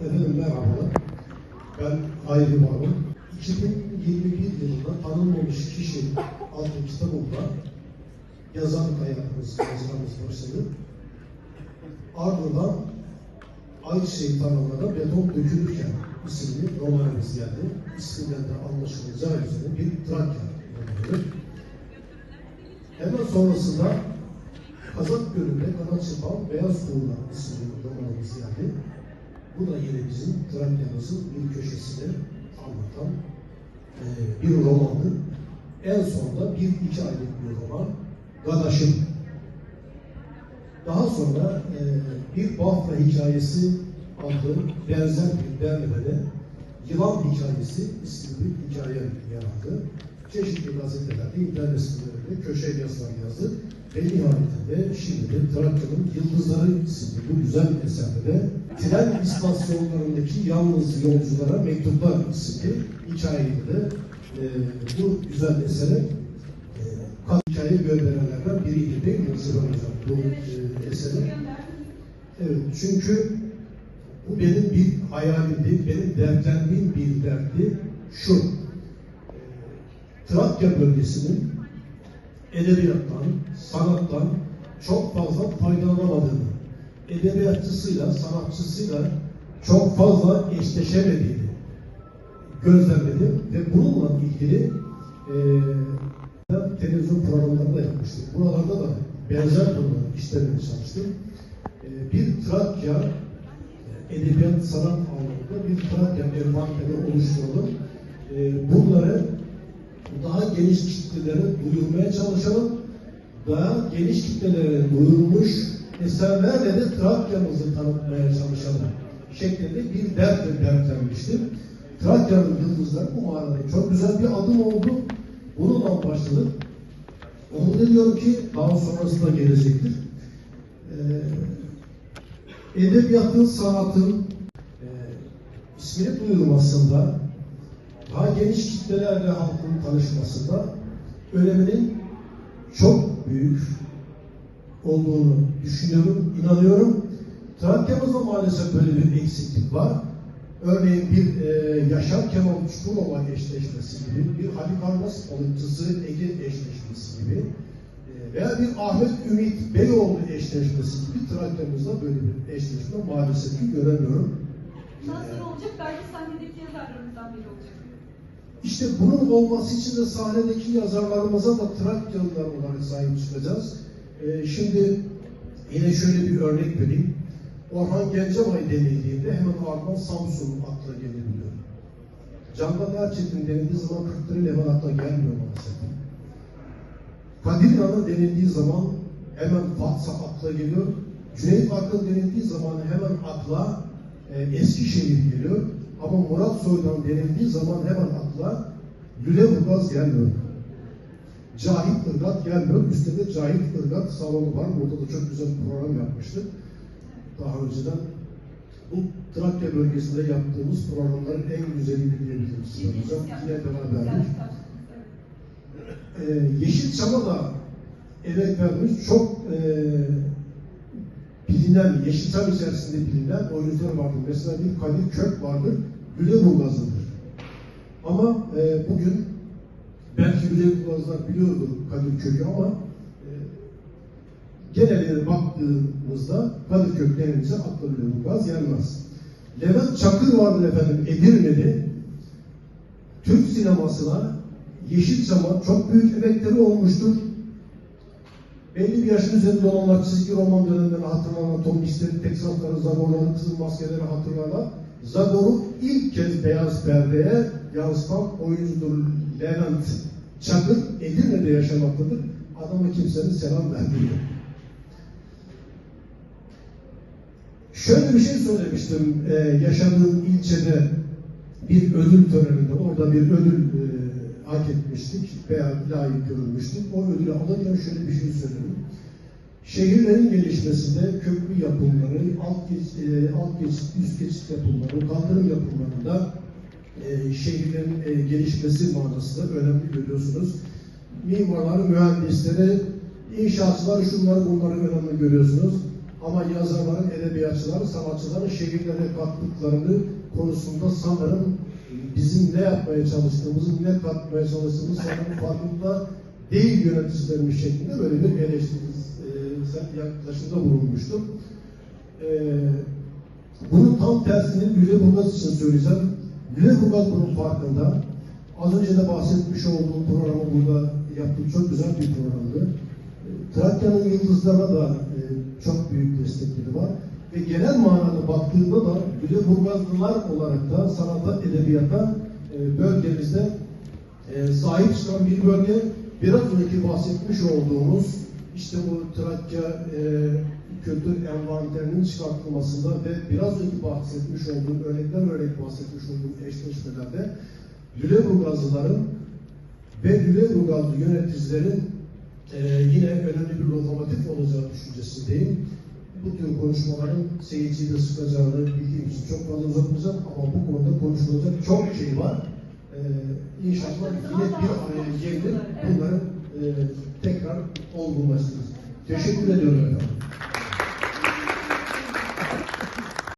Efendim merhabalar. Ben Hayri Varol. 2021 yılında tanınmamış kişi adlı kitabımda yazarlık hayatımız, yazarımız başladı. Ardından Ay Şeytanlara Beton Dökülürken isimli romanımız geldi. İsminden de anlaşılacağı üzere bir Trakya romanı. Hemen sonrasında Kazak Gölü'nde kanat Beyaz Kuğular isimli romanımız geldi. Bu da yine bizim Trakya'mızın bir köşesini anlatan e, bir romandı. En sonunda bir iki aylık bir roman Gadaşım. Daha sonra e, bir Bafra hikayesi adlı benzer bir derlemede Yılan Hikayesi isimli hikaye yer aldı. Çeşitli gazetelerde, internet sitelerinde köşe yazılar yazdı. Ve nihayetinde şimdi de Trakya'nın Yıldızları isimli bu güzel eserde de tren istasyonlarındaki yalnız yolculara mektuplar isimli hikayeyi de e, bu güzel esere e, kat hikaye gönderenlerden biriydi değil mi Sıra Hocam bu e, eseri? Evet çünkü bu benim bir hayalimdi, benim dertlendiğim bir dertti şu. e, Trakya bölgesinin edebiyattan, sanattan çok fazla faydalanamadığını, edebiyatçısıyla, sanatçısıyla çok fazla eşleşemediğini gözlemledim ve bununla ilgili e, televizyon programlarında yapmıştık. Buralarda da benzer konuları işlemeye çalıştım. E, bir Trakya e, edebiyat sanat anlamında bir Trakya envanteri oluşturalım. E, bunları daha geniş kitlelere duyurmaya çalışalım. Daha geniş kitlelere duyurulmuş eserlerle de Trakya'mızı tanıtmaya çalışalım şeklinde bir dertle dertlenmiştim. Trakya'nın yıldızları bu manada çok güzel bir adım oldu. Bununla başladık. Umut ediyorum ki daha sonrasında gelecektir. Ee, edebiyatın, sanatın e, ismini duyurmasında daha geniş kitlelerle halkın tanışmasında öneminin çok büyük olduğunu düşünüyorum, inanıyorum. Trakya'mızda maalesef böyle bir eksiklik var. Örneğin bir e, Yaşar Kemal Çukurova eşleşmesi gibi, bir Haluk Armas balıkçısı Ege eşleşmesi gibi e, veya bir Ahmet Ümit Beyoğlu eşleşmesi gibi Trakya'mızda böyle bir eşleşme maalesef ki göremiyorum. Nasıl olacak? Belki sahnedeki yazarlarımızdan biri olacak. İşte bunun olması için de sahnedeki yazarlarımıza da Trakyalılar olarak sahip çıkacağız. Ee, şimdi yine şöyle bir örnek vereyim. Orhan Gencebay denildiğinde hemen ardından Samsun akla gelebiliyor. Candan Erçetin denildiği zaman Kırklareli hemen akla gelmiyor maalesef. Kadir İnanır denildiği zaman hemen Fatsa akla geliyor. Cüneyt Arkın denildiği zaman hemen akla e, Eskişehir geliyor. Ama Murat Soydan denildiği zaman hemen akla Lüleburgaz gelmiyor. Cahit Irgat gelmiyor. Üstelik Cahit Irgat salonu var. Burada da çok güzel bir program yapmıştık. Daha önceden bu Trakya bölgesinde yaptığımız programların en güzeliydi diyebiliriz. Hocam yine beraberdik. Ee, Yeşilçam'a da emek vermiş çok e, bilinen, Yeşilçam içerisinde bilinen oyuncular vardır. Mesela bir Kadir Kök vardır, Lüleburgazlıdır. Ama e, bugün belki Lüleburgazlar biliyordur Kadir Kök'ü ama e, geneline baktığımızda Kadir Kök denince akla Lüleburgaz gelmez. Levent Çakır vardır efendim Edirne'de. Türk sinemasına Yeşilçam'a çok büyük emekleri olmuştur. Belli bir yaşın üzerinde olanlar çizgi roman döneminden hatırlanan Tom Mixter'i, Texasları, Zagor'ları, Kızıl Maskeleri hatırlarlar. Zagor'u ilk kez beyaz perdeye yansıtan oyuncudur Levent Çakır. Edirne'de yaşamaktadır. Adama kimsenin selam vermiyor. Şöyle bir şey söylemiştim. Ee, yaşadığım ilçede bir ödül töreninde, orada bir ödül e, hak etmiştik veya layık görülmüştük. O ödülü alırken şöyle bir şey söyledim. Şehirlerin gelişmesinde köprü yapımları, alt geç, e, alt geçit, üst geçit yapımları, kaldırım yapımlarında e, şehirlerin e, gelişmesi manasında önemli görüyorsunuz. Mimarlar, mühendisleri, inşaatçılar, şunları bunları önemli görüyorsunuz. Ama yazarların, edebiyatçıların, sanatçıların şehirlere kattıklarını konusunda sanırım bizim ne yapmaya çalıştığımızı, ne katmaya çalıştığımız sanırım farkında değil yöneticilerimiz şeklinde böyle bir eleştiri e, yaklaşımda bulunmuştum. E, bunun tam tersini Lüleburgaz için söyleyeceğim. Lüleburgaz bunun farkında. Az önce de bahsetmiş olduğum programı burada yaptım. Çok güzel bir programdı. E, Trakya'nın yıldızlarına da e, çok büyük destekleri var. Ve genel manada baktığında da Lüleburgazlılar olarak da sanata, edebiyata e, bölgemizde e, sahip çıkan bir bölge. Biraz önceki bahsetmiş olduğumuz işte bu Trakya e, kültür envanterinin çıkartılmasında ve biraz önce bahsetmiş olduğum örnekler örnek bahsetmiş olduğum eşleşmelerde Lüleburgazlıların ve Lüleburgazlı yöneticilerin e, yine önemli bir lokomotif olacağı düşüncesindeyim. Bu tür konuşmaların seyirciyi de sıkacağını bildiğim çok fazla uzatmayacağım ama bu konuda konuşulacak çok şey var. E, inşallah yine bir araya gelir bunların e, tekrar olgunlaştırırız. Teşekkür ediyorum efendim.